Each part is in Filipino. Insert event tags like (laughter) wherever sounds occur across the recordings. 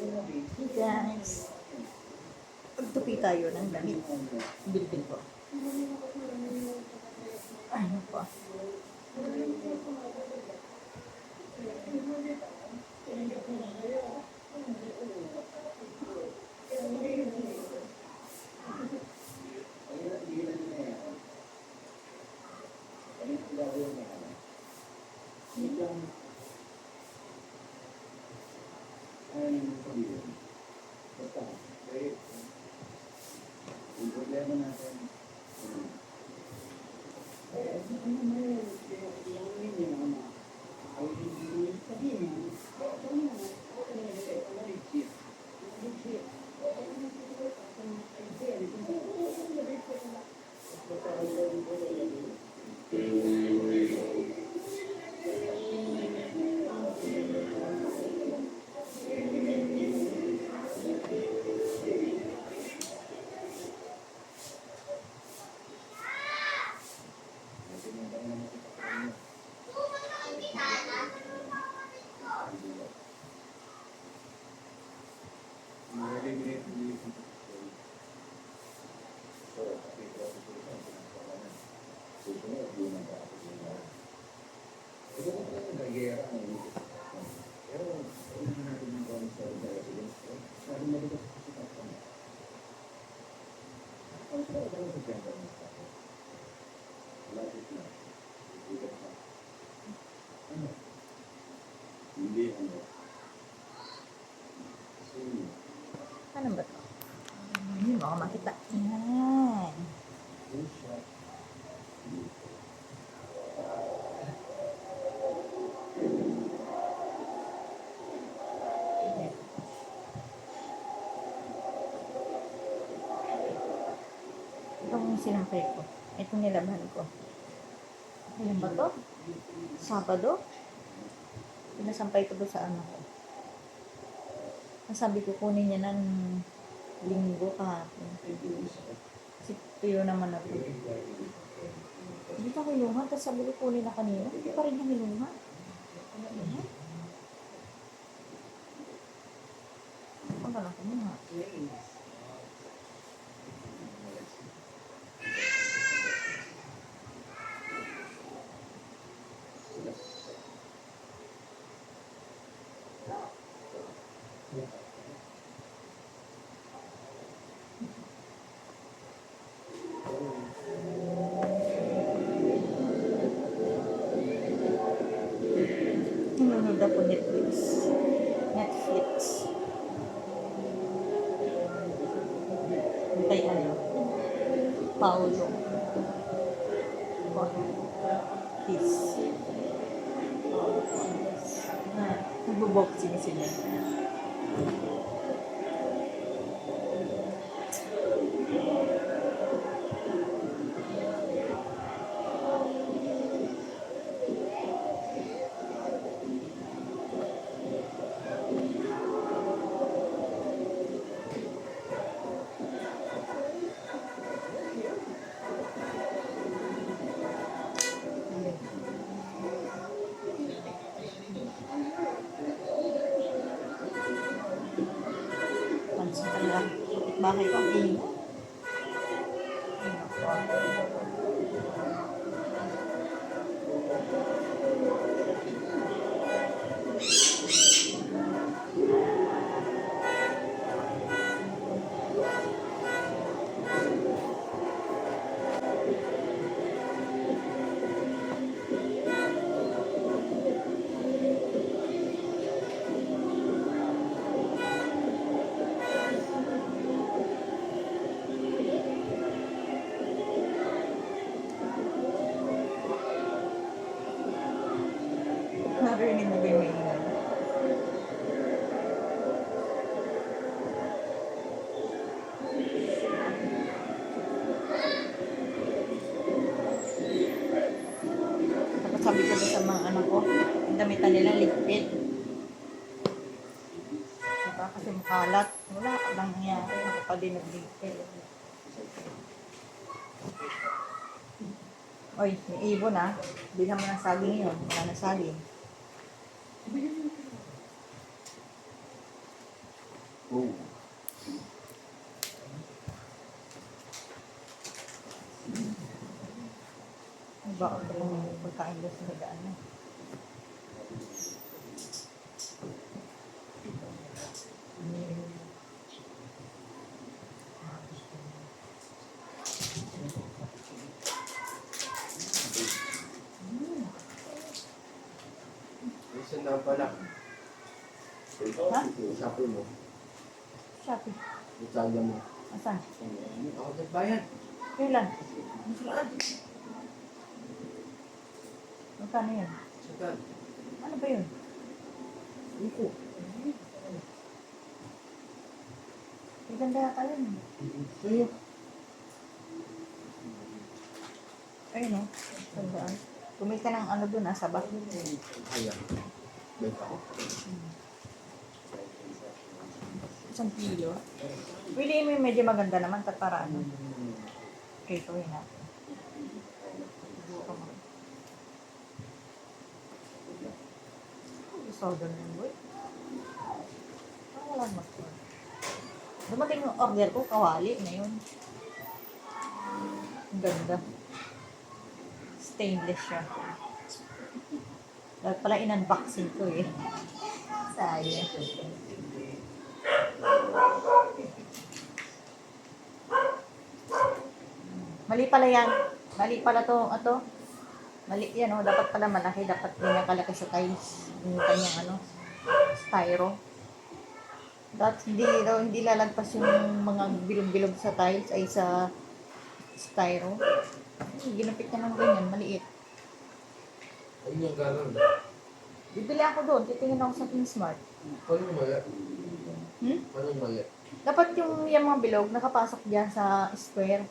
Hey guys. Pagtupi tayo ng damit. Bilbil ko. Ano pa? Yung Hindi ano. Kasi, Ano ba to? Hindi mo ako makita. Yan. Itong sinampay ko. Itong nilaban ko. Ano ba to? Sabado? Pinasampay ko doon sa ano ko. Nasabi ko kunin niya ng linggo kahapon. Kasi tuyo naman ako. Hindi pa kinuha. Tapos sabi ko kunin na kanina. Hindi pa rin niya kinuha. Ano yun? Ano na kumuha? Nanonood ako Netflix. Netflix. Kay ano? Paulo. Bakit ko ang anak ko, ang damitan nila ligpit. Diba? Kasi makalat. Wala ka lang nangyari. Ako pa din nagligpit. Oy, may ibon ah. Bilhan mo ng saging yun. Wala na saging. Oh. Bakit ako may pagkain doon sa higaan na? Minsan daw pala. Ha? Sabi mo. Shopee. Itsaga mo. Asan? Ako nagbayad. Kailan? Saan? Magkano yun? Saan? Ano ba yun? Iko. May ganda yata yun. Sa'yo. Ayun o. Tandaan. Bumili ka ng ano doon ah, sabak. Ayan. Bait ako. Isang kilo. Piliin mo yung medyo maganda naman at para ano. Yun natin. Doon yung boy. Parang wala naman. Dumating yung order ko, kawali na yun. Ang ganda. Stainless siya. Dapat pala in-unboxing ko eh. (laughs) Sayang. Mali pala yan. Mali pala to, ato. Mali yan, oh. Dapat pala malaki. Dapat ganyan kalaki sa tiles. Yung kanyang, ano, styro. Dapat hindi, daw, hindi lalagpas yung mga bilog-bilog sa tiles ay sa styro. Ginupit niya ng ganyan, maliit. Ayun yung ganun. Bibili ako doon, titingin ako sa King Smart. Paano yung mali? Hmm? Paano yung mali? Dapat yung, yung mga bilog nakapasok diyan sa square.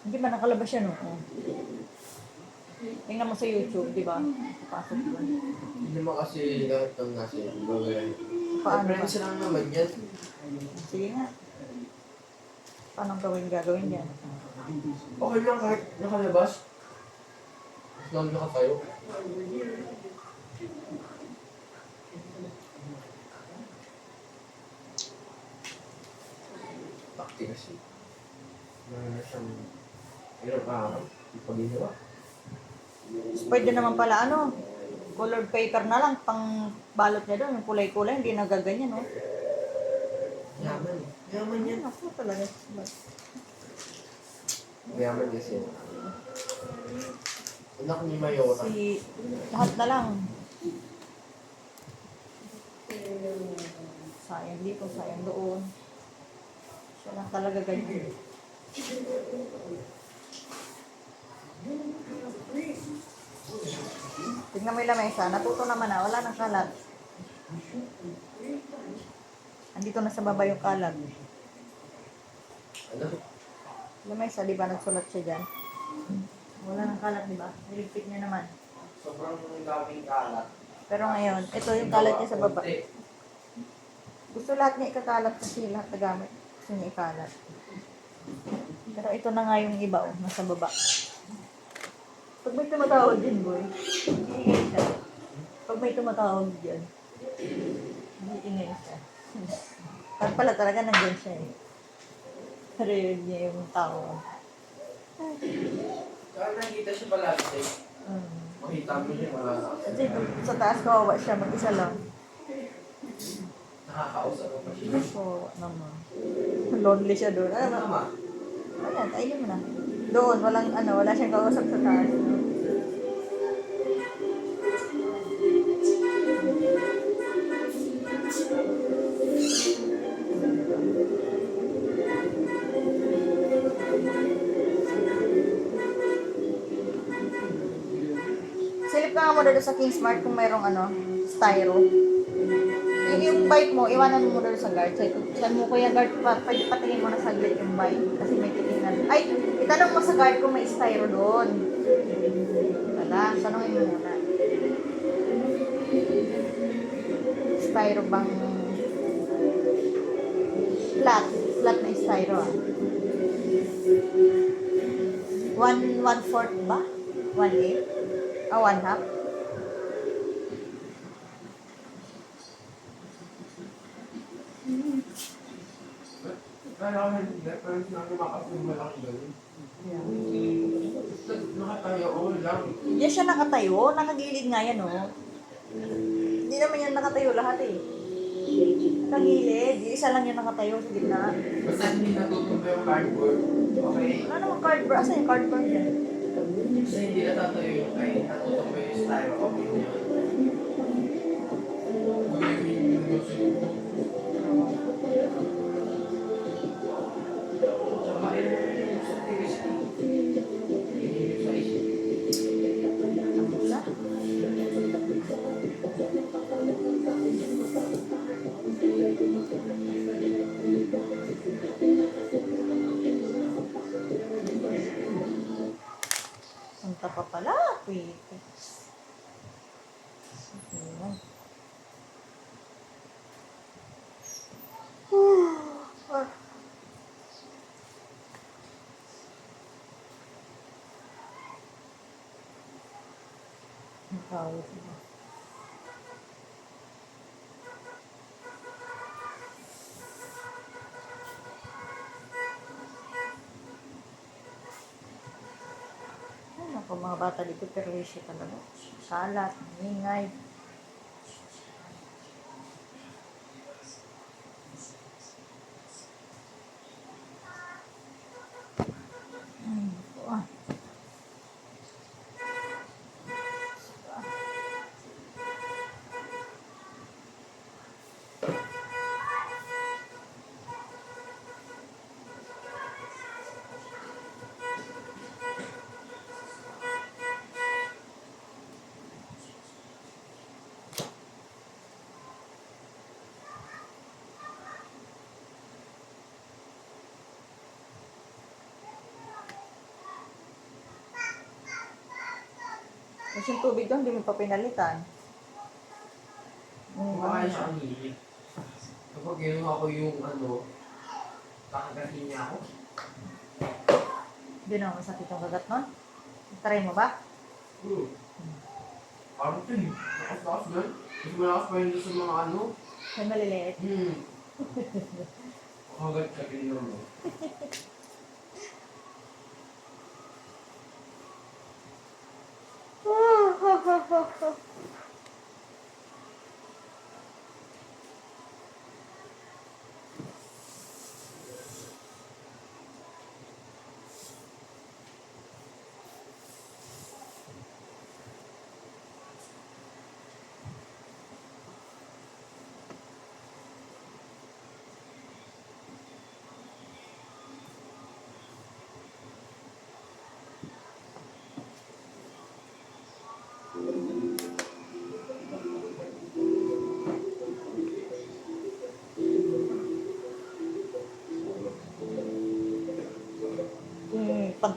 Hindi ba nakalabas siya no? Oh. Tingnan mo sa YouTube, di ba? Nakapasok doon. Hindi naman kasi lahat ng nasa yung gawin. Paano ba? Friends lang naman yan. Sige nga. Paano gawin gagawin yan? Okay lang kahit nakalabas. Mas lang nakatayo. Bakti kasi. Meron na siyang ilang araw. Ipaginawa. Pwede naman pala ano, colored paper na lang, pang balot niya doon, yung kulay-kulay, hindi nagaganyan, no? Yaman. Yaman yan. Ako talaga. Yaman kasi. Anak ni Mayora. Si, lahat na lang. Sayang dito, sayang doon. Siya lang talaga ganyan. Tignan mo yung lamesa. Natuto naman na. Wala nang kalat. Andito na sa baba yung kalat. Ano? Lamesa, di ba? Nagsulat siya dyan. Wala nang kalat, di ba? Niligpit niya naman. Sobrang daming kalat. Pero ngayon, ito yung kalat niya sa baba. Gusto lahat niya ikakalat kasi lahat na gamit. Gusto niya ikalat. Pero ito na nga yung iba, oh, nasa baba. Pag may tumatawag din, boy, siya. Pag may tumatawag dyan, iingay siya. Pag pala talaga nandyan siya eh. Narinig niya yung tao. Saan nakikita siya palagi tayo? Mm. Makita mo siya wala na. Kasi sa taas kawawa siya, mag-isa lang. Nakakausap mo pa siya. So, naman. Lonely siya doon. Ano Ano naman? Ayan, kainin mo na. Doon, walang ano, wala siyang kausap sa taas. Doon sa Kingsmart kung mayroong ano, styro. Yung, yung bike mo, iwanan mo doon sa guard. So, sabi mo, kuya guard, pa, pa, patingin mo na saglit yung bike. Kasi may titingnan. Ay, itanong mo sa guard kung may styro doon. Wala, tanongin mo muna. Styro bang flat? Flat na styro ah. One, one fourth ba? One eighth? Ah, one half? Kaya ako hindi, pero sinabi makapag malaki ganun. Nakatayo ako lang. Hindi siya nakatayo. Nakagilid nga yan, oh. Hindi naman yan nakatayo lahat, eh. Nakagilid. Yung Isa lang yan nakatayo sa gitna. Basta hindi natutumba yung cardboard. Okay. Wala namang cardboard. Asa yung cardboard yan? Basta hindi natatayo yung kay natutumba yung style. Okay Kawit mo. Ay, naku, mga bata dito, pero talaga. Salat, ingay. Tapos yung tubig doon, hindi mo pa pinalitan. Kumakain ano, siya ang hilig. Kapag ginawa ko yung ano, kakagatin niya ako. Hindi naman masakit yung kagat nun. Try mo ba? Hmm. Parang ito eh. Lakas-lakas gan. Mas malakas pa yun sa mga ano. May maliliit. Hmm. (laughs) Kagat ka din naman. (laughs)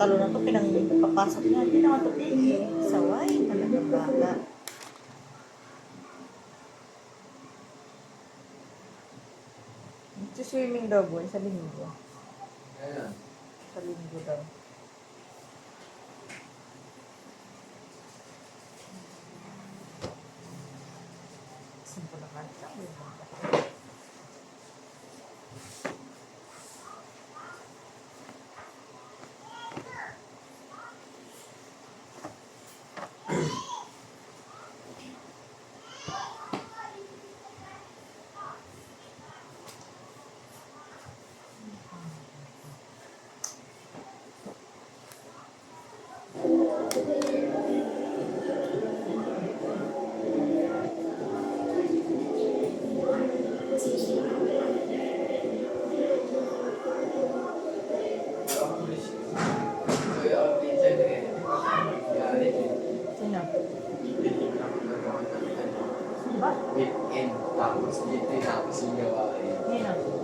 Pantalo na to, pinangpapasok niya. Hindi naman to pigi. Saway. Talagang bata. Swimming daw boy, sa linggo. Ayan. Sa linggo daw. Sampo na kansa. Ang pulis. Kaya ang pinsan eh. Galit eh. Sino? Bitin lang ang gagawa ng ano. Ba? Weekend. Tapos dito yung tapos yung gawain. Sino? Ano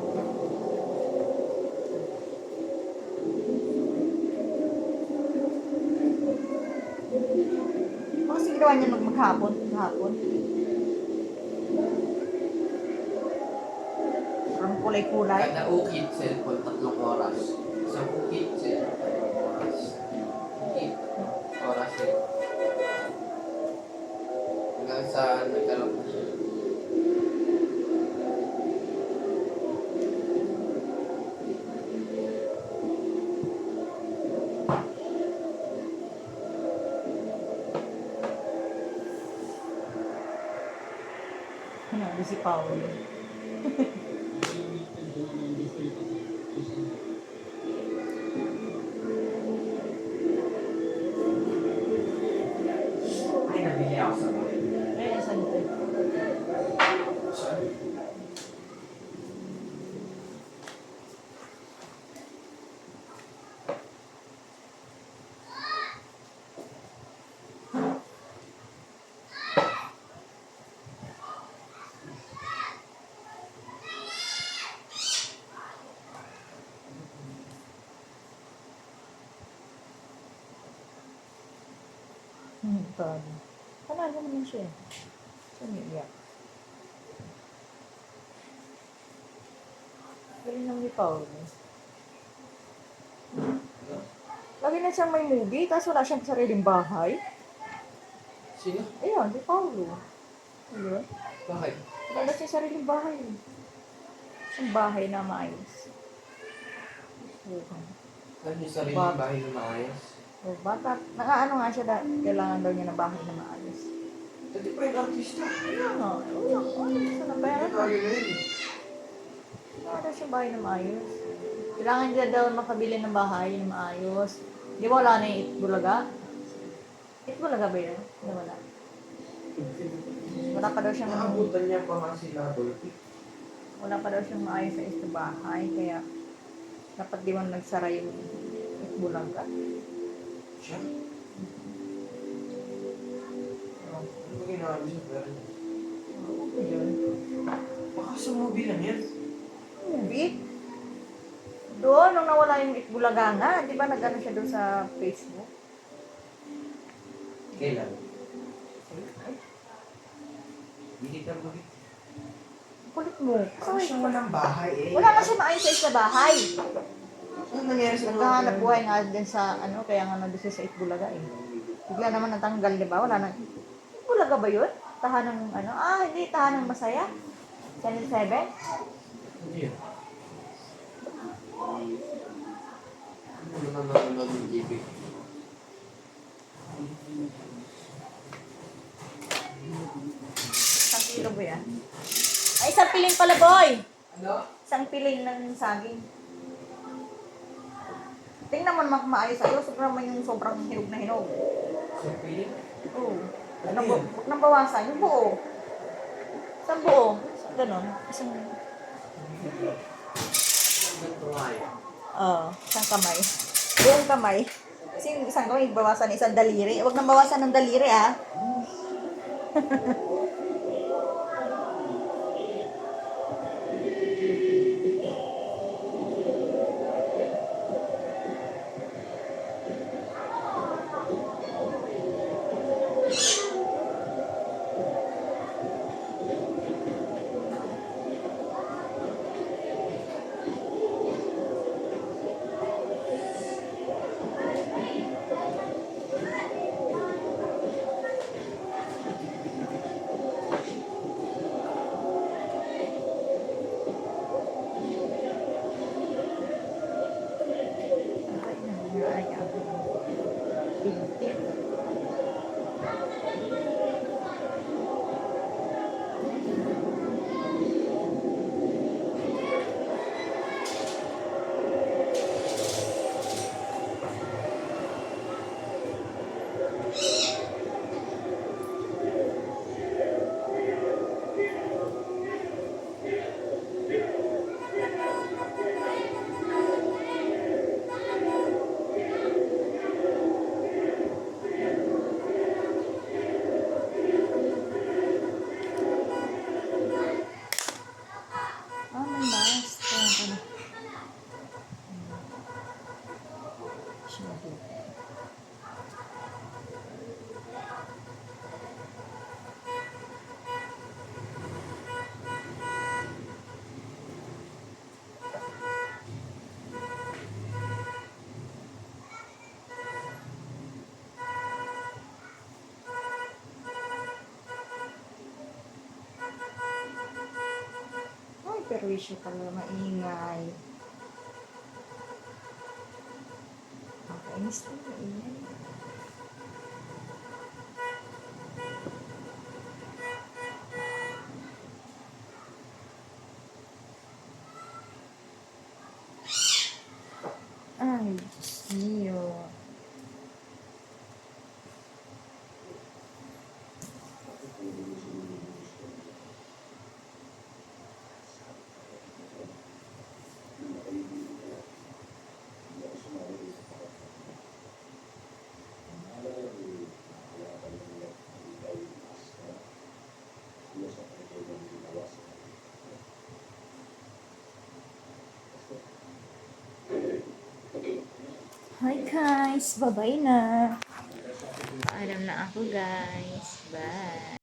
ginawa niya nung maghapon? Maghapon? Ang kulay-kulay. Kada ukit, cellphone, tatlong oras. Isang ukit, cellphone, tatlong oras. Ukit, oras eh. Hanggang sa nagkaroon na siya. Si Paul. Tabi. Panalo naman siya. Umiiyak. Galing naman ni Paolo. Lagi na siyang may movie, tapos wala siyang sariling bahay. Sino? Ayun, di Paolo. Ayun. Bakit? Wala siya sariling bahay. Isang bahay na maayos. Oo. Ano yung sarili Bak- ng bahay na maayos? So, bata, nakaano nga siya, da, kailangan daw niya ng bahay na maayos. Dati pa yung artista. Kaya nga, wala, wala, gusto na pera. Ano tayo yun? Wala daw siyang bahay na maayos. Kailangan niya daw makabili ng bahay na maayos. Di ba wala na yung Itbulaga? Itbulaga ba yun? Hindi wala. Wala pa daw siyang, Naabutan niya pa nga sila Dolphy. wala pa daw siyang maayos sa isang bahay. Kaya, dapat di mo nagsara yung Itbulaga. Siya? Ano ba ginawa mo sa pera niya? Ano yun? Baka sa movie lang yan. Movie? Doon, nung nawala yung Itbulaga nga, di ba nag-ano siya doon sa Facebook? Kailan? Hindi ka mo. Kulit mo. Saan siya walang bahay eh? Wala na siya maayos sa bahay. Ano nangyari sa Nagkahanap buhay nga din sa ano, kaya nga nandun siya sa Itbulaga eh. Bigla naman natanggal, di ba? Wala na. Itbulaga ba yun? Tahanang ano? Ah, hindi. Tahanang masaya. Channel 7? Hindi yun. Ano naman nanonood ng TV? Isang kilo ba yan? Ay, isang piling pala, boy! Ano? Isang piling ng saging. Tingnan mo naman kung maayos sa'yo. Sobrang man yung sobrang hinog na hinog. Piling? Oo. Ano Nang, yun? nang bawasan, yung buo. Isang buo. Ganon. Isang. Oo, isang kamay. Buong kamay. Kasi isang kamay, bawasan ng isang daliri. Huwag nang bawasan ng daliri, ah. (laughs) Ay, perwisyo pala, maingay. Nakainis na, maingay. Hi guys, bye-bye na. Paalam na ako guys. Bye.